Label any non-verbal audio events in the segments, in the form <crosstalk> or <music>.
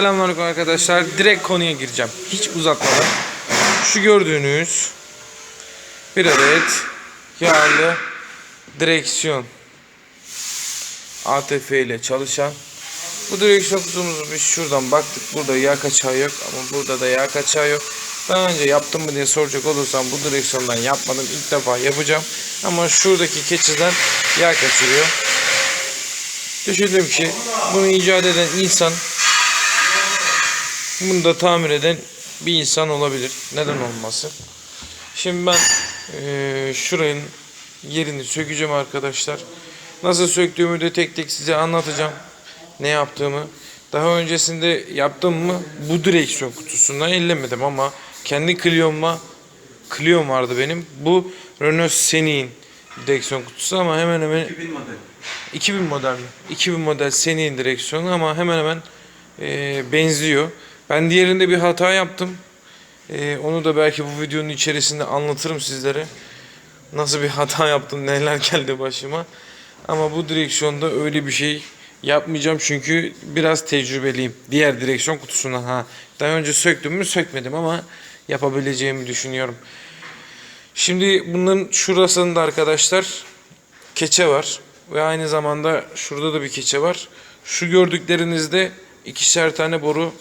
Selamünaleyküm arkadaşlar. Direkt konuya gireceğim. Hiç uzatmadan. Şu gördüğünüz bir adet yağlı direksiyon ATF ile çalışan bu direksiyon kutumuzu biz şuradan baktık. Burada yağ kaçağı yok ama burada da yağ kaçağı yok. Daha önce yaptım mı diye soracak olursam bu direksiyondan yapmadım. İlk defa yapacağım. Ama şuradaki keçiden yağ kaçırıyor. Düşündüm ki bunu icat eden insan bunu da tamir eden bir insan olabilir. Neden olmasın? Şimdi ben eee şuranın yerini sökeceğim arkadaşlar. Nasıl söktüğümü de tek tek size anlatacağım. Ne yaptığımı. Daha öncesinde yaptım mı bu direksiyon kutusundan ellemedim ama kendi Clio'ma Clio'm vardı benim. Bu Renault Scenic direksiyon kutusu ama hemen hemen 2000 model. 2000 model mi? 2000 model Scenic direksiyonu ama hemen hemen eee, benziyor. Ben diğerinde bir hata yaptım. Eee, onu da belki bu videonun içerisinde anlatırım sizlere. Nasıl bir hata yaptım, neler geldi başıma. Ama bu direksiyonda öyle bir şey yapmayacağım çünkü biraz tecrübeliyim. Diğer direksiyon kutusundan ha. Daha önce söktüm mü sökmedim ama yapabileceğimi düşünüyorum. Şimdi bunların şurasında arkadaşlar keçe var ve aynı zamanda şurada da bir keçe var. Şu gördüklerinizde ikişer tane boru.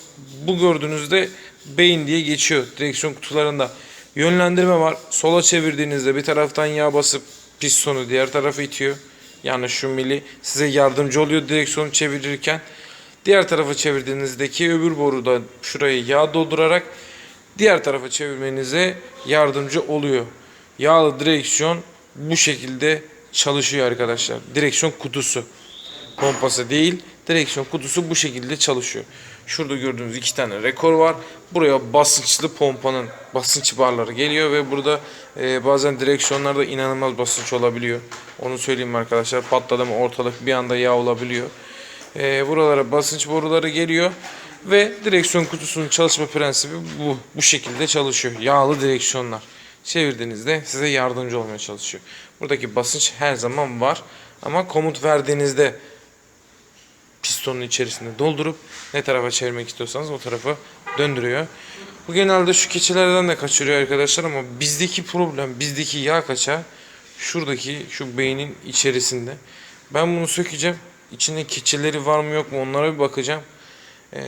Bu gördüğünüzde beyin diye geçiyor direksiyon kutularında. Yönlendirme var. Sola çevirdiğinizde bir taraftan yağ basıp pistonu diğer tarafa itiyor. Yani şu mili size yardımcı oluyor direksiyonu çevirirken. Diğer tarafa çevirdiğinizdeki öbür boruda şurayı yağ doldurarak diğer tarafa çevirmenize yardımcı oluyor. Yağlı direksiyon bu şekilde çalışıyor arkadaşlar. Direksiyon kutusu. Pompası değil, direksiyon kutusu bu şekilde çalışıyor. Şurada gördüğünüz iki tane rekor var. Buraya basınçlı pompanın basınç barları geliyor ve burada e, bazen direksiyonlarda inanılmaz basınç olabiliyor. Onu söyleyeyim arkadaşlar. Patladı mı ortalık bir anda yağ olabiliyor. E, buralara basınç boruları geliyor ve direksiyon kutusunun çalışma prensibi bu bu şekilde çalışıyor. Yağlı direksiyonlar çevirdiğinizde size yardımcı olmaya çalışıyor. Buradaki basınç her zaman var ama komut verdiğinizde pistonun içerisinde doldurup ne tarafa çevirmek istiyorsanız o tarafa döndürüyor. Bu genelde şu keçilerden de kaçırıyor arkadaşlar ama bizdeki problem, bizdeki yağ kaçağı şuradaki şu beynin içerisinde. Ben bunu sökeceğim. İçinde keçileri var mı yok mu onlara bir bakacağım. Ee,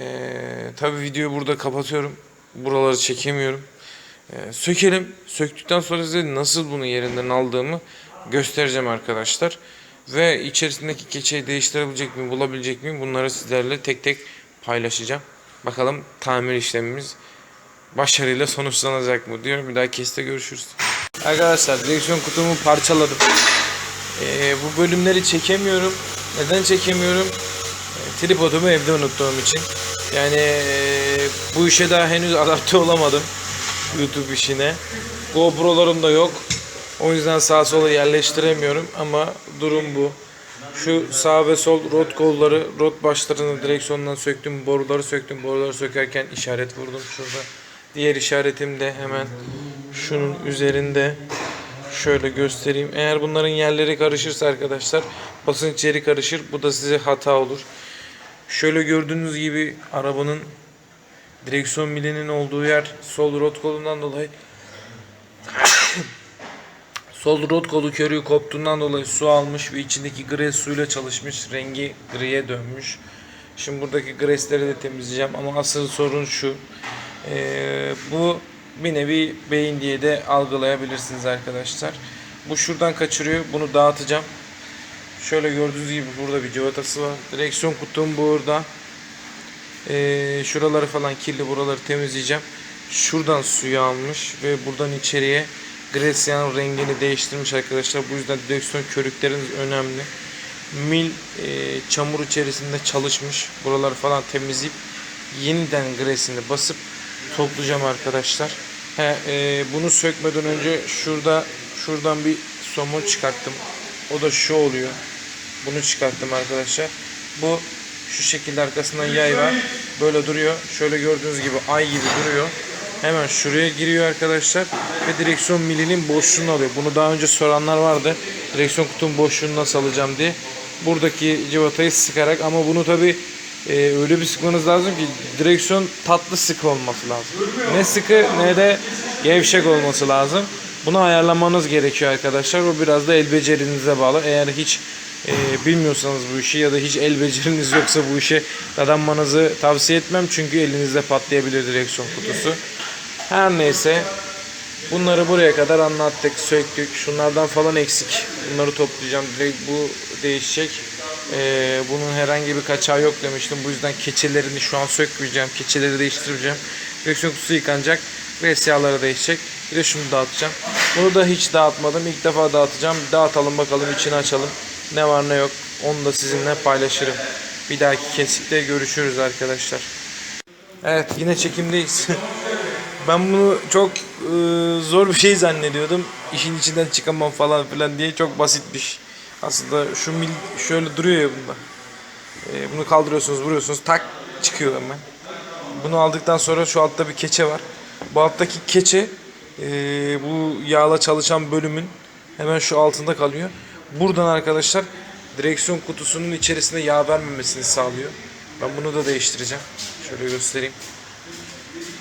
tabii videoyu burada kapatıyorum. Buraları çekemiyorum. Ee, sökelim. Söktükten sonra size nasıl bunu yerinden aldığımı göstereceğim arkadaşlar. Ve içerisindeki keçeyi değiştirebilecek mi, bulabilecek miyim bunları sizlerle tek tek paylaşacağım. Bakalım tamir işlemimiz başarıyla sonuçlanacak mı diyorum. Bir daha keste görüşürüz. Arkadaşlar direksiyon kutumu parçaladım. Ee, bu bölümleri çekemiyorum. Neden çekemiyorum? Ee, tripodumu evde unuttuğum için. Yani ee, bu işe daha henüz adapte olamadım. YouTube işine. GoPro'larım da yok. O yüzden sağa sola yerleştiremiyorum ama durum bu. Şu sağ ve sol rot kolları, rot başlarını direksiyondan söktüm, boruları söktüm. Boruları sökerken işaret vurdum şurada. Diğer işaretim de hemen şunun üzerinde. Şöyle göstereyim. Eğer bunların yerleri karışırsa arkadaşlar basınç yeri karışır. Bu da size hata olur. Şöyle gördüğünüz gibi arabanın direksiyon milinin olduğu yer sol rot kolundan dolayı Sol rot kolu körüğü koptuğundan dolayı su almış ve içindeki gres suyla çalışmış. Rengi griye dönmüş. Şimdi buradaki gresleri de temizleyeceğim ama asıl sorun şu. Ee, bu bir nevi beyin diye de algılayabilirsiniz arkadaşlar. Bu şuradan kaçırıyor. Bunu dağıtacağım. Şöyle gördüğünüz gibi burada bir cıvatası var. Direksiyon kutum burada. Ee, şuraları falan kirli buraları temizleyeceğim. Şuradan suyu almış ve buradan içeriye Gresyan rengini değiştirmiş arkadaşlar. Bu yüzden direksiyon körükleriniz önemli. Mil e, çamur içerisinde çalışmış. Buraları falan temizleyip yeniden gresini basıp toplayacağım arkadaşlar. He, e, bunu sökmeden önce şurada şuradan bir somun çıkarttım. O da şu oluyor. Bunu çıkarttım arkadaşlar. Bu şu şekilde arkasından yay var. Böyle duruyor. Şöyle gördüğünüz gibi ay gibi duruyor. Hemen şuraya giriyor arkadaşlar ve direksiyon milinin boşluğunu alıyor. Bunu daha önce soranlar vardı. Direksiyon kutunun boşluğunu nasıl alacağım diye. Buradaki civatayı sıkarak ama bunu tabi e, öyle bir sıkmanız lazım ki direksiyon tatlı sıkı olması lazım. Ne sıkı ne de gevşek olması lazım. Bunu ayarlamanız gerekiyor arkadaşlar. O biraz da el becerinize bağlı. Eğer hiç e, bilmiyorsanız bu işi ya da hiç el beceriniz yoksa bu işe dadanmanızı tavsiye etmem. Çünkü elinizde patlayabilir direksiyon kutusu. Her neyse Bunları buraya kadar anlattık, söktük. Şunlardan falan eksik. Bunları toplayacağım. Direkt bu değişecek. Ee, bunun herhangi bir kaçağı yok demiştim. Bu yüzden keçelerini şu an sökmeyeceğim. Keçeleri değiştireceğim. Direksiyon kutusu yıkanacak. Ve siyahları değişecek. Bir de şunu dağıtacağım. Bunu da hiç dağıtmadım. İlk defa dağıtacağım. Dağıtalım bakalım içini açalım. Ne var ne yok. Onu da sizinle paylaşırım. Bir dahaki kesikte görüşürüz arkadaşlar. Evet yine çekimdeyiz. <laughs> Ben bunu çok e, zor bir şey zannediyordum. İşin içinden çıkamam falan filan diye çok basitmiş. Aslında şu mil şöyle duruyor ya bunda. E, bunu kaldırıyorsunuz, vuruyorsunuz, tak çıkıyor hemen. Bunu aldıktan sonra şu altta bir keçe var. Bu alttaki keçe e, bu yağla çalışan bölümün hemen şu altında kalıyor. Buradan arkadaşlar direksiyon kutusunun içerisine yağ vermemesini sağlıyor. Ben bunu da değiştireceğim. Şöyle göstereyim.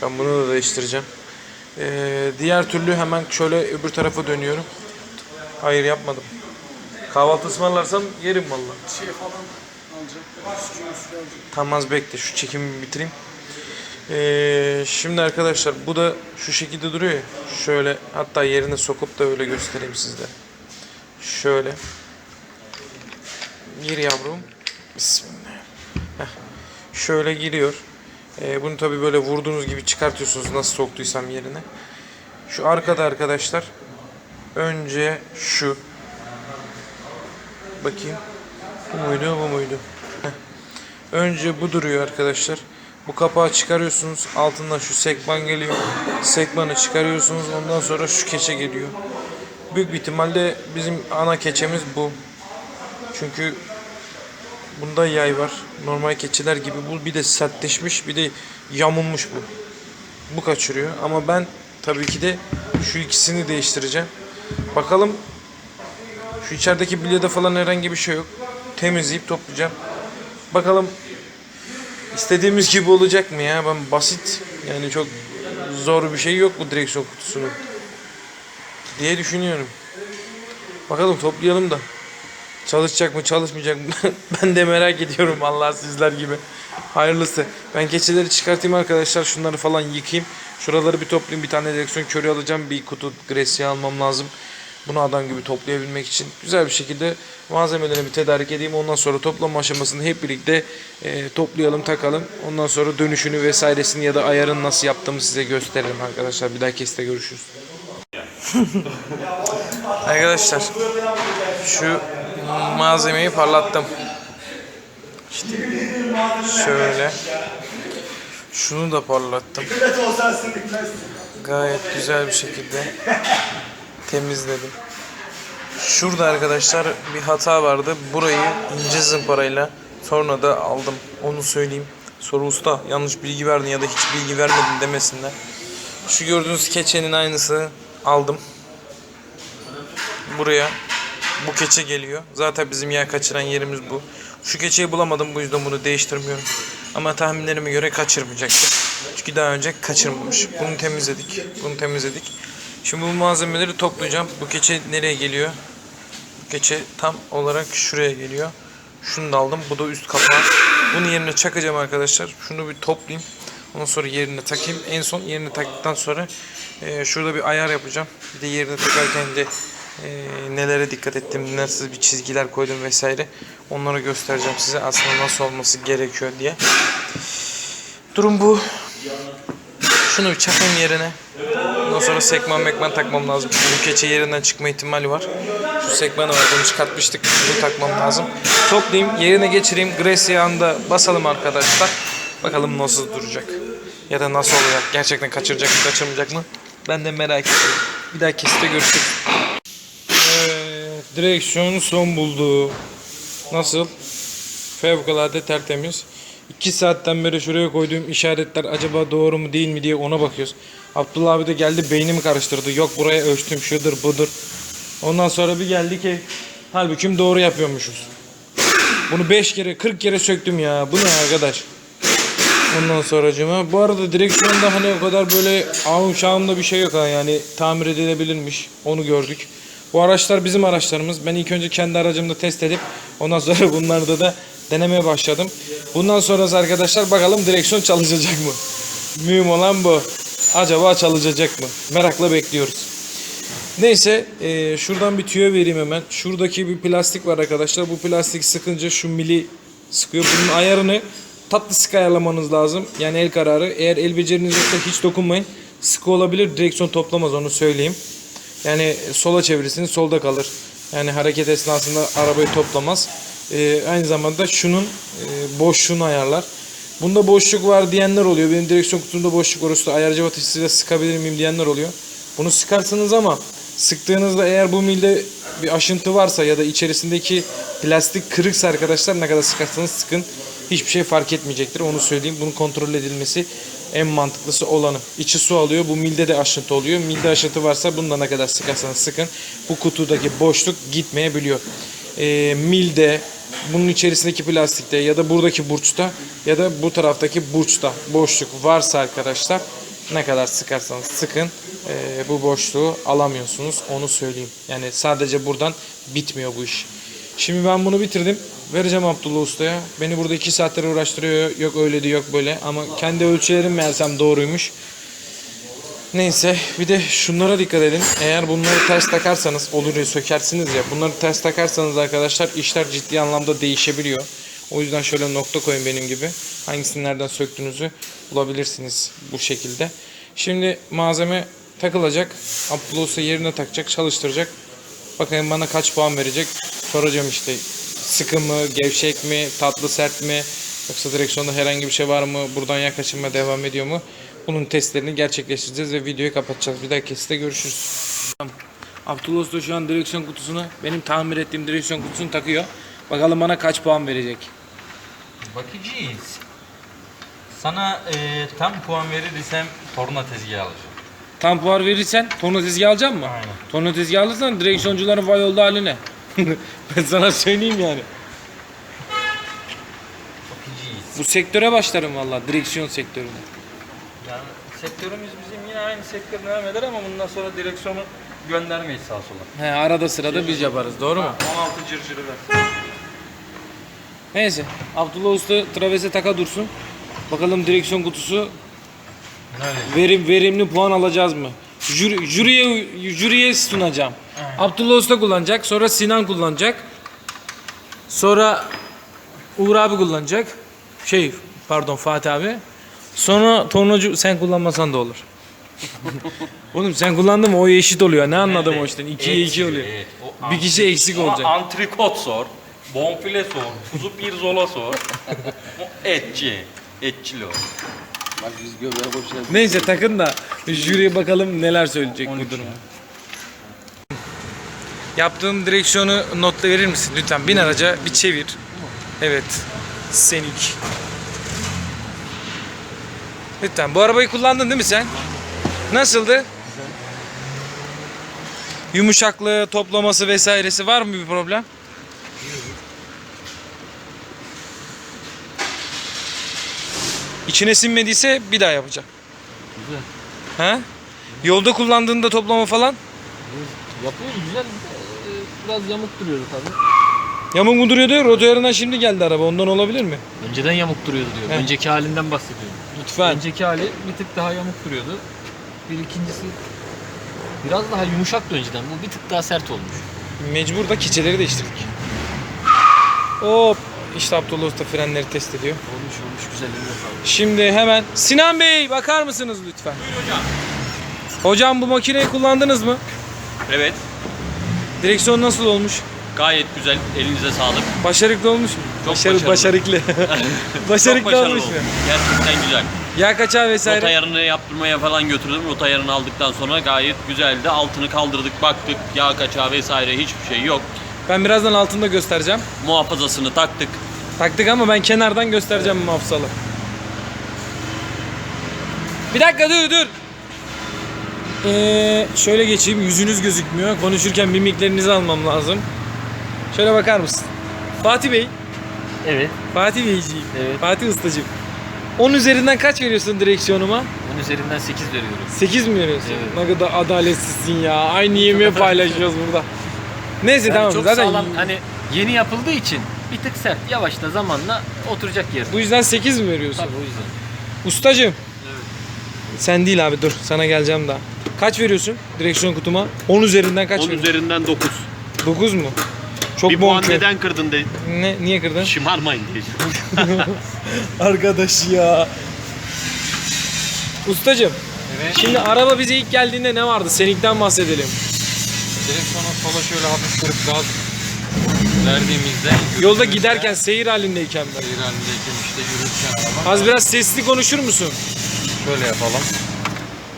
Ben bunu da değiştireceğim. Ee, diğer türlü hemen şöyle öbür tarafa dönüyorum. Hayır yapmadım. Kahvaltı ısmarlarsam yerim valla. Şey falan alacak. Tam az bekle şu çekimi bitireyim. Ee, şimdi arkadaşlar bu da şu şekilde duruyor ya. Şöyle hatta yerine sokup da öyle göstereyim sizlere. Şöyle. Gir yavrum. Bismillah. Heh. Şöyle giriyor. Ee, bunu tabi böyle vurduğunuz gibi çıkartıyorsunuz nasıl soktuysam yerine. Şu arkada arkadaşlar. Önce şu. Bakayım. Bu muydu bu muydu? Heh. Önce bu duruyor arkadaşlar. Bu kapağı çıkarıyorsunuz. Altından şu sekman geliyor. Sekmanı çıkarıyorsunuz. Ondan sonra şu keçe geliyor. Büyük bir ihtimalle bizim ana keçemiz bu. Çünkü bunda yay var. Normal keçiler gibi bu bir de sertleşmiş bir de yamulmuş bu. Bu kaçırıyor ama ben tabii ki de şu ikisini değiştireceğim. Bakalım şu içerideki bilyede falan herhangi bir şey yok. Temizleyip toplayacağım. Bakalım istediğimiz gibi olacak mı ya? Ben basit yani çok zor bir şey yok bu direksiyon kutusunun. Diye düşünüyorum. Bakalım toplayalım da. Çalışacak mı çalışmayacak mı? <laughs> ben de merak ediyorum Allah sizler gibi. Hayırlısı. Ben keçileri çıkartayım arkadaşlar. Şunları falan yıkayayım. Şuraları bir toplayayım. Bir tane direksiyon körü alacağım. Bir kutu gresiye almam lazım. Bunu adam gibi toplayabilmek için güzel bir şekilde malzemelerini bir tedarik edeyim. Ondan sonra toplama aşamasını hep birlikte e, toplayalım, takalım. Ondan sonra dönüşünü vesairesini ya da ayarını nasıl yaptığımı size gösteririm arkadaşlar. Bir dahaki kesite görüşürüz. <laughs> arkadaşlar şu malzemeyi parlattım. İşte şöyle. Şunu da parlattım. Gayet güzel bir şekilde temizledim. Şurada arkadaşlar bir hata vardı. Burayı ince zımparayla sonra da aldım. Onu söyleyeyim. Soru usta yanlış bilgi verdin ya da hiç bilgi vermedin demesinler. Şu gördüğünüz keçenin aynısı aldım. Buraya bu keçe geliyor. Zaten bizim yer kaçıran yerimiz bu. Şu keçeyi bulamadım bu yüzden bunu değiştirmiyorum. Ama tahminlerime göre kaçırmayacaktır. Çünkü daha önce kaçırmamış. Bunu temizledik. Bunu temizledik. Şimdi bu malzemeleri toplayacağım. Bu keçe nereye geliyor? Bu keçe tam olarak şuraya geliyor. Şunu da aldım. Bu da üst kapağı. Bunu yerine çakacağım arkadaşlar. Şunu bir toplayayım. Ondan sonra yerine takayım. En son yerine taktıktan sonra e, şurada bir ayar yapacağım. Bir de yerine takarken de e, nelere dikkat ettim, nasıl bir çizgiler koydum vesaire. Onları göstereceğim size aslında nasıl olması gerekiyor diye. Durum bu. Şunu bir çakayım yerine. Ondan sonra sekman mekman takmam lazım. Çünkü keçe yerinden çıkma ihtimali var. Şu sekmanı var bunu çıkartmıştık. Bunu takmam lazım. Toplayayım yerine geçireyim. Grace da basalım arkadaşlar. Bakalım nasıl duracak. Ya da nasıl olacak. Gerçekten kaçıracak mı kaçırmayacak mı? Ben de merak ediyorum. Bir daha kesite görüşürüz. Direksiyon son buldu. Nasıl? Fevkalade tertemiz. 2 saatten beri şuraya koyduğum işaretler acaba doğru mu değil mi diye ona bakıyoruz. Abdullah abi de geldi beynimi karıştırdı. Yok buraya ölçtüm şudur budur. Ondan sonra bir geldi ki halbuki doğru yapıyormuşuz. Bunu 5 kere 40 kere söktüm ya. Bu ne arkadaş? Ondan sonracıma. Bu arada direksiyonda hani o kadar böyle ağım şağımda bir şey yok ha yani tamir edilebilirmiş. Onu gördük. Bu araçlar bizim araçlarımız. Ben ilk önce kendi aracımda test edip ondan sonra <laughs> bunlarda da denemeye başladım. Bundan sonrası arkadaşlar bakalım direksiyon çalışacak mı? Mühim olan bu. Acaba çalışacak mı? Merakla bekliyoruz. Neyse eee, şuradan bir tüyo vereyim hemen. Şuradaki bir plastik var arkadaşlar. Bu plastik sıkınca şu mili sıkıyor. Bunun ayarını tatlı sık ayarlamanız lazım. Yani el kararı. Eğer el beceriniz yoksa hiç dokunmayın. Sıkı olabilir. Direksiyon toplamaz onu söyleyeyim. Yani sola çevirirsiniz solda kalır. Yani hareket esnasında arabayı toplamaz. Eee, aynı zamanda şunun eee, boşluğunu ayarlar. Bunda boşluk var diyenler oluyor. Benim direksiyon kutumda boşluk var. Usta ayar cıvatasıyla sıkabilir miyim diyenler oluyor. Bunu sıkarsınız ama sıktığınızda eğer bu milde bir aşıntı varsa ya da içerisindeki plastik kırıksa arkadaşlar ne kadar sıkarsanız sıkın hiçbir şey fark etmeyecektir. Onu söyleyeyim. Bunun kontrol edilmesi en mantıklısı olanı. İçi su alıyor. Bu milde de aşıntı oluyor. Milde aşıntı varsa bunu da ne kadar sıkarsanız sıkın. Bu kutudaki boşluk gitmeyebiliyor. Ee, milde bunun içerisindeki plastikte ya da buradaki burçta ya da bu taraftaki burçta boşluk varsa arkadaşlar ne kadar sıkarsanız sıkın eee, bu boşluğu alamıyorsunuz onu söyleyeyim. Yani sadece buradan bitmiyor bu iş. Şimdi ben bunu bitirdim. Vereceğim Abdullah Usta'ya. Beni burada iki saattir uğraştırıyor. Yok öyle de yok böyle. Ama kendi ölçülerim meğersem doğruymuş. Neyse bir de şunlara dikkat edin. Eğer bunları ters takarsanız olur sökersiniz ya. Bunları ters takarsanız arkadaşlar işler ciddi anlamda değişebiliyor. O yüzden şöyle nokta koyun benim gibi. Hangisini nereden söktüğünüzü bulabilirsiniz bu şekilde. Şimdi malzeme takılacak. Abdullah Usta yerine takacak, çalıştıracak. Bakayım bana kaç puan verecek. Soracağım işte. Sıkı mı, gevşek mi, tatlı sert mi? Yoksa direksiyonda herhangi bir şey var mı? Buradan yaklaşıma devam ediyor mu? Bunun testlerini gerçekleştireceğiz ve videoyu kapatacağız. Bir dahaki kesite görüşürüz. Abdullah Usta şu an direksiyon kutusunu, benim tamir ettiğim direksiyon kutusunu takıyor. Bakalım bana kaç puan verecek. Bakacağız. Sana e, tam puan verirsem torna tezgahı alacağım. Tam puan verirsen torna tezgahı alacak mı? Aynen. Torna tezgahı alırsan direksiyoncuların vay oldu haline. <laughs> ben sana söyleyeyim yani. Bu sektöre başlarım valla direksiyon sektörüne. Yani sektörümüz bizim yine aynı sektör devam eder ama bundan sonra direksiyonu göndermeyiz sağa sola. He arada sırada biz yaparız doğru mu? 16 cırcırı ver. Neyse Abdullah Usta travese taka dursun. Bakalım direksiyon kutusu Öyle. verim verimli puan alacağız mı? Jüri, jüriye jüriye sunacağım. Abdullah Usta kullanacak, sonra Sinan kullanacak. Sonra Uğur abi kullanacak. Şey pardon Fatih abi. Sonra tornacı sen kullanmasan da olur. <laughs> Oğlum sen kullandın mı o eşit oluyor. Ne anladım o işten? 2'ye 2 oluyor. Evet, o Bir kişi eksik olacak. antrikot sor, bonfile sor, kuzu pirzola sor. o etçi, etçili o. Bak biz göbeğe boşuna Neyse takın da jüriye bakalım neler söyleyecek bu duruma. Yaptığın direksiyonu notla verir misin lütfen? Bin araca bir çevir. Evet. Senik. Lütfen. Bu arabayı kullandın değil mi sen? Nasıldı? Yumuşaklığı, toplaması vesairesi var mı bir problem? İçine sinmediyse bir daha yapacağım. Güzel. Ha? Yolda kullandığında toplama falan Yapıyoruz güzel. Ee, Biraz yamuk duruyordu tabii. yamuk mu duruyordu? Rotoyarından şimdi geldi araba. Ondan olabilir mi? Önceden yamuk duruyordu diyor. He. Önceki halinden bahsediyorum. Lütfen. Önceki hali bir tık daha yamuk duruyordu. Bir ikincisi biraz daha yumuşaktı önceden. Bu bir tık daha sert olmuş. Mecbur da keçeleri değiştirdik. Hop. İşte Abdullah Usta frenleri test ediyor. Olmuş olmuş güzel eline sağlık. Şimdi hemen Sinan Bey bakar mısınız lütfen? hocam. bu makineyi kullandınız mı? Evet, Direksiyon nasıl olmuş? gayet güzel. Elinize sağlık. Başarılı olmuş mu? Çok Başarı- başarılı. <laughs> Çok başarılı başarılı olmuş mu? Gerçekten güzel. Yağ kaçağı vesaire. Rota ayarını yaptırmaya falan götürdüm. Rota ayarını aldıktan sonra gayet güzeldi. Altını kaldırdık, baktık. Yağ kaçağı vesaire hiçbir şey yok. Ben birazdan altında göstereceğim. Muhafazasını taktık. Taktık ama ben kenardan göstereceğim mafsalı. Bir dakika dur dur. Ee, şöyle geçeyim yüzünüz gözükmüyor. Konuşurken mimiklerinizi almam lazım. Şöyle bakar mısın? Fatih Bey Evet. Fatih Beyciğim. Evet. Fatih Ustacığım. 10 üzerinden kaç veriyorsun direksiyonuma? Bunun üzerinden 8 veriyorum. 8 mi veriyorsun? Evet. Ne kadar adaletsizsin ya. Aynı yemeği paylaşıyoruz burada. Neyse Yani tamam çok zaten sağlam hani yeni yapıldığı için bir tık sert. Yavaşla zamanla oturacak yerine. bu yüzden 8 mi veriyorsun? Tabii o yüzden. Ustacığım. Sen değil abi dur sana geleceğim daha. Kaç veriyorsun direksiyon kutuma? 10 üzerinden kaç 10 veriyorsun? üzerinden 9. 9 mu? Çok bir puan bonkör. neden kırdın de Ne, niye kırdın? şımarmayın diye. <laughs> Arkadaş ya. Ustacığım Evet. şimdi araba bize ilk geldiğinde ne vardı? Seninkinden bahsedelim. Direksiyona sola şöyle hafif kırıp gaz verdiğimizde Yolda giderken seyir halindeyken ben. seyir halindeyken işte yürürken araba Az biraz sesli konuşur musun? şöyle yapalım.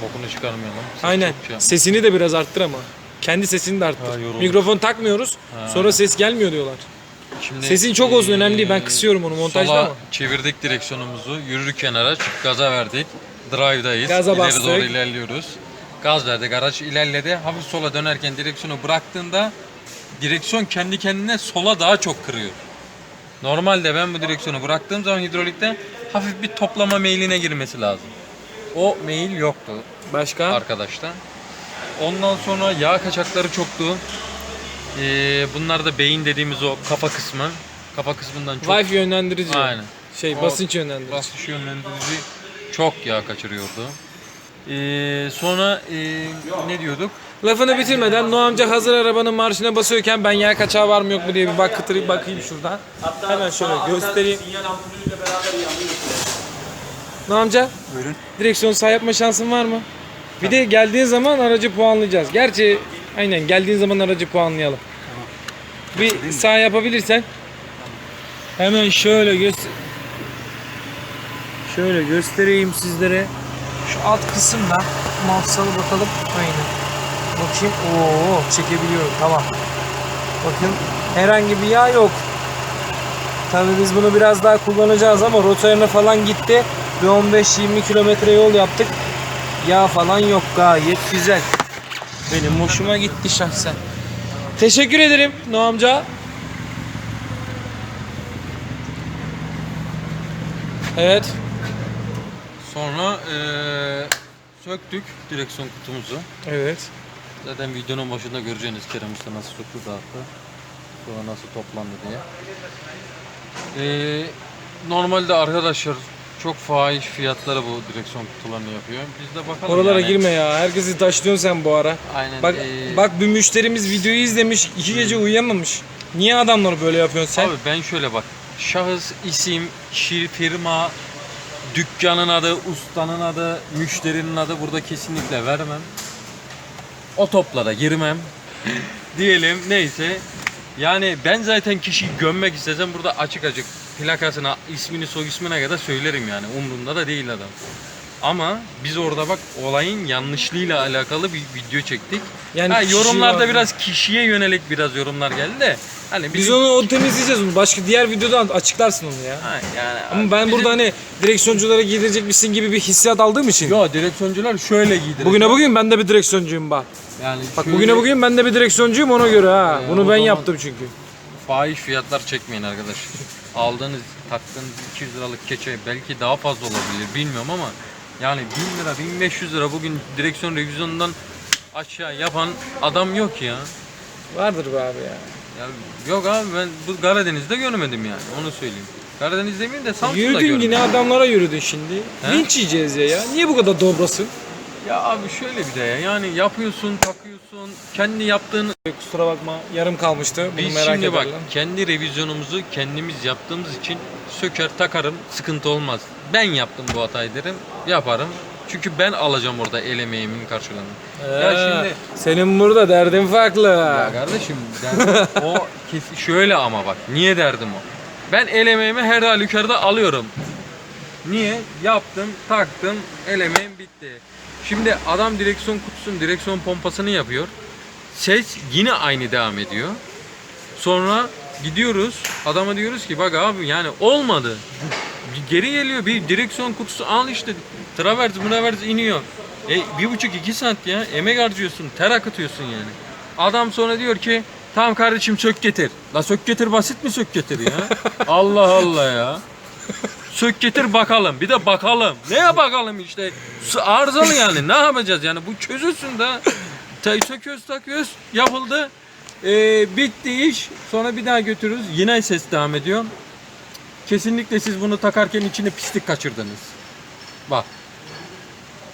Bokunu çıkarmayalım. Ses Aynen. çok şey. Sesini de biraz arttır ama. Kendi sesini de arttır. Ha. Mikrofon takmıyoruz. Ha. Sonra ses gelmiyor diyorlar. Şimdi, Sesin çok olsun önemli değil. Ben kısıyorum onu montajda sola ama. çevirdik direksiyonumuzu. Yürürken araç gaza verdik. Drive'dayız. Gaza İleri bastık. doğru ilerliyoruz. Gaz verdik. Araç ilerledi. Hafif sola dönerken direksiyonu bıraktığında direksiyon kendi kendine sola daha çok kırıyor. Normalde ben bu direksiyonu bıraktığım zaman hidrolikte hafif bir toplama meyline girmesi lazım. O meyil yoktu Başka? arkadaşta. Ondan sonra yağ kaçakları çoktu. Ee, bunlar da beyin dediğimiz o kafa kısmı. Kafa kısmından çok Wi-Fi yönlendirici. Aynen. Şey O basınç yönlendirici. basınç yönlendirici çok yağ kaçırıyordu. Ee, sonra ee, ne diyorduk? Lafını bitirmeden Noah amca hazır arabanın marşına basıyorken ben yağ kaçağı var mı yok mu diye bir bak kıtırıp bakayım şuradan. Hemen şöyle göstereyim. Noah amca Buyurun. direksiyon sağ yapma şansın var mı? Bir de geldiğin zaman aracı puanlayacağız. Gerçi aynen geldiğin zaman aracı puanlayalım. Bir sağ yapabilirsen. Hemen şöyle göster. Şöyle göstereyim sizlere. Şu alt kısımda mafsalı bakalım. Aynen. Bakayım. Oo çekebiliyorum. Tamam. Bakın herhangi bir yağ yok. Tabii biz bunu biraz daha kullanacağız ama rotarına falan gitti. Bir 15-20 kilometre yol yaptık. Yağ falan yok gayet güzel. Benim hoşuma gitti şahsen. Teşekkür ederim Noah amca. Evet. Sonra ee, söktük direksiyon kutumuzu. Evet. Zaten videonun başında göreceğiniz Kerem Usta nasıl söktü dağıttı. Sonra nasıl toplandı diye. Ee, normalde arkadaşlar çok fahiş fiyatlara bu direksiyon kutularını yapıyor. Biz de bakalım Oralara yani. girme ya. Herkesi taşlıyorsun sen bu ara. Aynen. Bak ee, bak bir müşterimiz videoyu izlemiş, iki gece uyuyamamış. Niye adamlar böyle yapıyorsun sen? Abi ben şöyle bak. Şahıs, isim, şir, firma, dükkanın adı, ustanın adı, müşterinin adı burada kesinlikle vermem. O toplara girmem. Diyelim neyse. Yani ben zaten kişiyi gömmek istesem burada açık açık plakasına, ismini, soy ismine kadar söylerim yani. Umurumda da değil adam. Ama biz orada bak olayın yanlışlığıyla alakalı bir video çektik. Yani ha, kişi yorumlarda vardı. biraz kişiye yönelik biraz yorumlar geldi de. Hani Biz bizim- onu o temizleyeceğiz onu. Başka diğer videoda açıklarsın onu ya. Ha, yani Ama ben bizim- burada hani direksiyonculara giydirecekmişsin gibi bir hissiyat aldığım için. Yo direksiyoncular şöyle giydirir. Bugüne bugün ben de bir direksiyoncuyum bak. yani Bak şöyle bugüne bugün ben de bir direksiyoncuyum ona göre ha. Ee, Bunu ben yaptım çünkü. fahiş fiyatlar çekmeyin arkadaş. <laughs> Aldığınız, taktığınız 200 liralık keçe belki daha fazla olabilir bilmiyorum ama yani 1000 lira, 1500 lira bugün direksiyon revizyonundan aşağı yapan adam yok ya. Vardır be abi ya. ya yok abi ben bu Karadeniz'de görmedim yani onu söyleyeyim. Karadeniz demeyeyim de Samsun'da Yürüdün görmedim. yine adamlara yürüdün şimdi. He? Linç yiyeceğiz ya ya. Niye bu kadar dobrasın? Ya abi şöyle bir de ya, yani yapıyorsun, takıyorsun, kendi yaptığın Kusura bakma yarım kalmıştı. Bunu Biz merak şimdi bak ederler. kendi revizyonumuzu kendimiz yaptığımız için söker takarım sıkıntı olmaz. Ben yaptım bu hatayı derim yaparım. Çünkü ben alacağım orada el emeğimin karşılığını. ya Ee, şimdi Senin burada derdin farklı. ya kardeşim derdim o kes- şöyle ama bak niye derdim o. Ben el emeğimi her halükarda alıyorum. Niye? Yaptım, taktım, el emeğim bitti. Şimdi adam direksiyon kutusunun direksiyon pompasını yapıyor. Ses yine aynı devam ediyor. Sonra gidiyoruz adama diyoruz ki bak abi yani olmadı. Geri geliyor bir direksiyon kutusu al işte travers mravers iniyor. E bir buçuk iki saat ya emek harcıyorsun ter akıtıyorsun yani. Adam sonra diyor ki Tamam kardeşim sök getir. La sök getir basit mi sök getir ya? <laughs> Allah Allah ya. Sök getir bakalım. Bir de bakalım. Neye bakalım işte? Arızalı yani. Ne yapacağız yani? Bu çözülsün de. Söküyoruz takıyoruz. Yapıldı. Ee, bitti iş. Sonra bir daha götürürüz. Yine ses devam ediyor. Kesinlikle siz bunu takarken içine pislik kaçırdınız. Bak.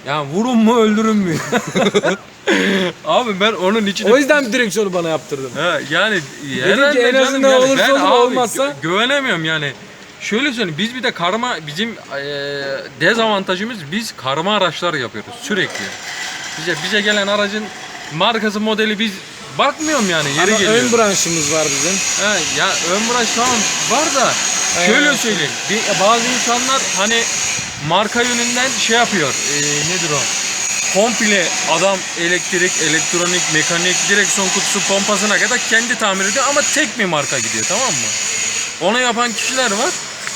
Ya vurun mu öldürün mü? <laughs> Abi ben onun içine O yüzden direksiyonu bana yaptırdın. Ha, yani Dedim ki en azından olursa olur, olmazsa- güvenemiyorum yani. Şöyle söyleyeyim biz bir de karma bizim eee, dezavantajımız biz karma araçlar yapıyoruz sürekli. Bize bize gelen aracın markası modeli biz bakmıyorum yani yeri Ama geliyor. ön branşımız var bizim. Ha, ya ön branş tamam var da şöyle söyleyeyim. Bir, bazı insanlar hani marka yönünden şey yapıyor. eee, nedir o? Komple adam elektrik, elektronik, mekanik, direksiyon kutusu, pompasına kadar kendi tamir ediyor ama tek bir marka gidiyor tamam mı? Onu yapan kişiler var.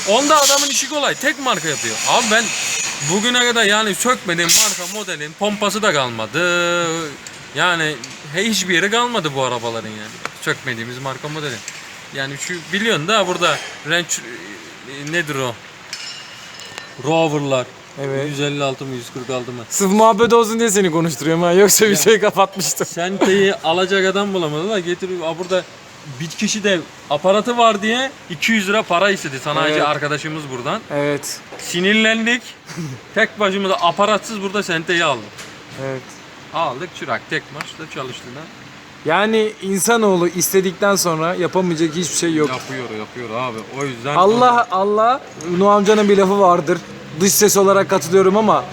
Onda adamın işi kolay. Tek marka yapıyor. Abi ben bugüne kadar yani sökmediğim marka modelin pompası da kalmadı. Yani hiçbir yeri kalmadı bu arabaların yani. Sökmediğimiz marka modelin. Yani şu biliyorsun da burada Range e, nedir o? Rover'lar. Evet. 156 mı 146 mı? Sırf muhabbet olsun diye seni konuşturuyorum ha. Yoksa bir şey kapatmıştım. Senteyi alacak adam bulamadılar. Getiriyor. Aa, burada bir kişi de aparatı var diye 200 lira para istedi sanayici Evet. arkadaşımız buradan. Evet. Sinirlendik. <laughs> tek başımıza aparatsız burada senteyi aldık. Evet. Aldık çırak tek maçta çalıştı da. Yani insanoğlu istedikten sonra yapamayacak hiçbir şey yok. Yapıyor yapıyor abi. O yüzden Allah Allah Nuh amcanın bir lafı vardır. Dış ses olarak katılıyorum ama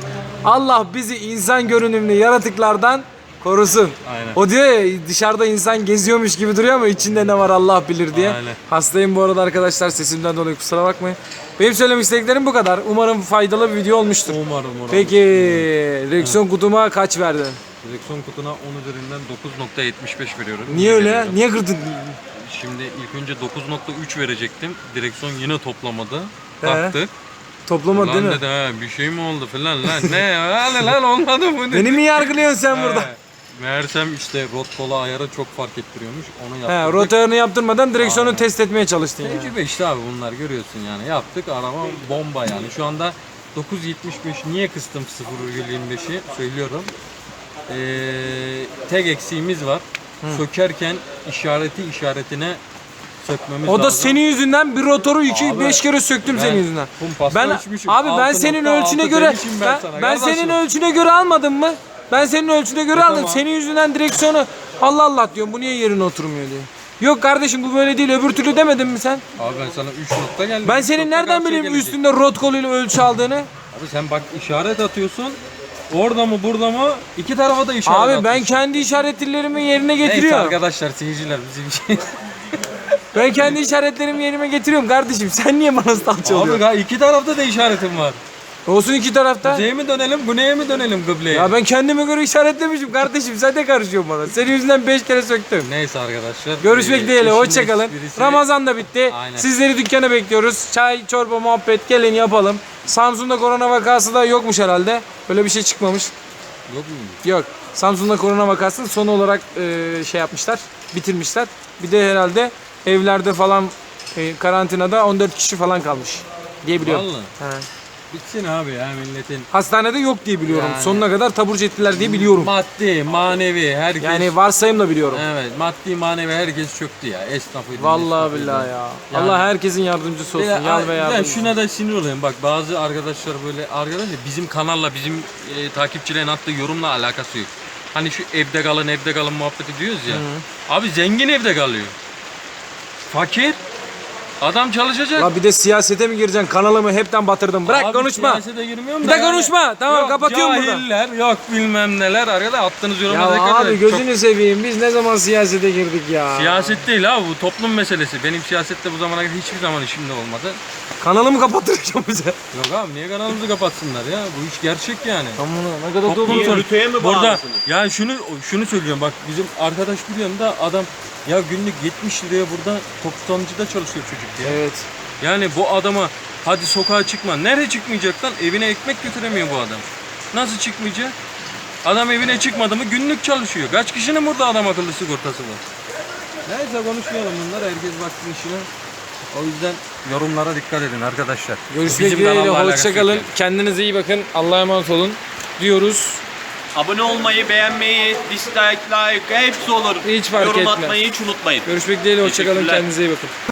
Allah bizi insan görünümlü yaratıklardan korusun. Aynen. O diyor ya dışarıda insan geziyormuş gibi duruyor ama içinde ne var Allah bilir diye. Aynen. Hastayım bu arada arkadaşlar sesimden dolayı kusura bakmayın. Benim söylemek istediklerim bu kadar. Umarım faydalı bir video olmuştur. umarım umarım. Peki direksiyon kutuma kaç verdin? Direksiyon kutuna 10 üzerinden 9.75 veriyorum. Niye öyle? Niye kırdın? Şimdi ilk önce 9.3 verecektim. Direksiyon yine toplamadı. He. Taktık. Toplama değil Lan mi? dedi ha bir şey mi oldu falan lan ne ya lan olmadı bu <laughs> dedi. Beni mi yargılıyorsun sen burada? He. Meğersem işte rot kola ayarı çok fark ettiriyormuş. Onu He, yaptık. rotarını yaptırmadan direksiyonu Aynen. test etmeye çalıştın yani. Tecrübe işte abi bunlar görüyorsun yani. Yaptık araba bomba yani. Şu anda 9.75 niye kıstım 0.25'i söylüyorum. Ee, tek eksiğimiz var. Sökerken işareti işaretine sökmemiz O da lazım. senin yüzünden bir rotoru 2 Abi, 5 kere söktüm senin yüzünden. Ben abi ben 6.6 senin ölçüne göre ben ben, senin ölçüne göre almadım mı? Ben senin ölçüne göre E, aldım. Senin yüzünden direksiyonu Allah Allah diyorum. Bu niye yerine oturmuyor diyor. Yok kardeşim bu böyle değil. Öbür türlü demedin mi sen? Abi ben sana 3 nokta geldim. Ben Üç senin nokta nereden karşıya bileyim gelecek. üstünde rot koluyla ölçü aldığını? Abi sen bak işaret atıyorsun. Orada mı burada mı? İki tarafa da işaret Abi ben atıyorsun. kendi işaretlerimi yerine Neyse getiriyorum. arkadaşlar seyirciler bizim şey. <laughs> Ben kendi işaretlerimi yerime getiriyorum kardeşim. Sen niye bana salça Abi oluyorsun? ga- iki tarafta da işaretim var. Olsun iki tarafta. Kuzeye mi dönelim, güneye mi dönelim kıbleye? Ya ben kendime göre işaretlemişim kardeşim. Sen de karışıyorsun bana. Senin yüzünden 5 kere söktüm. Neyse arkadaşlar. Görüşmek dileğiyle. Hoşçakalın. esprisi- Ramazan da bitti. Aynen. Sizleri dükkana bekliyoruz. Çay, çorba, muhabbet gelin yapalım. Samsun'da korona vakası da yokmuş herhalde. Böyle bir şey çıkmamış. Yok mu? Yok. Samsun'da korona vakasını son olarak e, şey yapmışlar. Bitirmişler. Bir de herhalde evlerde falan e, karantinada 14 kişi falan kalmış diye biliyorum. Vallahi. He. Bitsin abi ya milletin. Hastanede yok diye biliyorum. Yani. Sonuna kadar taburcu ettiler diye biliyorum. Maddi, manevi herkes. Yani varsayımla biliyorum. Evet maddi manevi herkes çöktü ya. Esnafıydı. Vallahi billahi ya. Yani- Allah herkesin yardımcısı olsun. Yal ve yardımcısı. şuna da sinir oluyorum. Bak bazı arkadaşlar böyle arkadaşlar bizim kanalla bizim e, takipçilerin attığı yorumla alakası yok. Hani şu evde kalın evde kalın muhabbeti diyoruz ya. Abi zengin evde kalıyor. Fakir adam çalışacak. La bir de siyasete mi gireceksin? Kanalımı hepten batırdım. Bırak Abi konuşma. siyasete girmiyorum Bir da de konuşma. Tamam, Yok, kapatıyorum burada. Cahiller yok bilmem neler. Arkada attığınız Ya yoruma dikkat abi edin. gözünü seveyim. Biz ne zaman siyasete girdik ya? Çok- Siyaset değil abi bu toplum meselesi. Benim siyasette bu zamana kadar hiçbir zaman işimde olmadı. Kanalımı kapatıracağım bize. Yok abi niye kanalımızı kapatsınlar ya? Bu iş gerçek yani. Tamam ne kadar Toplum doğru. soru- rütüye mi Burada bağlısınız? yani şunu şunu söylüyorum bak bizim arkadaş biliyorum da adam ya günlük 70 liraya burada toptancıda çalışıyor çocuk ya. Evet. Yani bu adama hadi sokağa çıkma. Nereye çıkmayacak lan? Evine ekmek götüremiyor bu adam. Nasıl çıkmayacak? Adam evine çıkmadı mı günlük çalışıyor. Kaç kişinin burada adam akıllı sigortası var? Neyse konuşmayalım bunlar. Herkes baksın işine. O yüzden yorumlara dikkat edin arkadaşlar. Görüşmek Bizim dileğiyle. kanalla alakası Hoşçakalın. yok Kendinize iyi bakın. Allah'a emanet olun diyoruz. Abone olmayı, beğenmeyi, dislike, like hepsi olur. Hiç fark Yorum etmez. atmayı hiç unutmayın. Görüşmek dileğiyle. Hoşçakalın. Teşekkürler. Kendinize iyi bakın.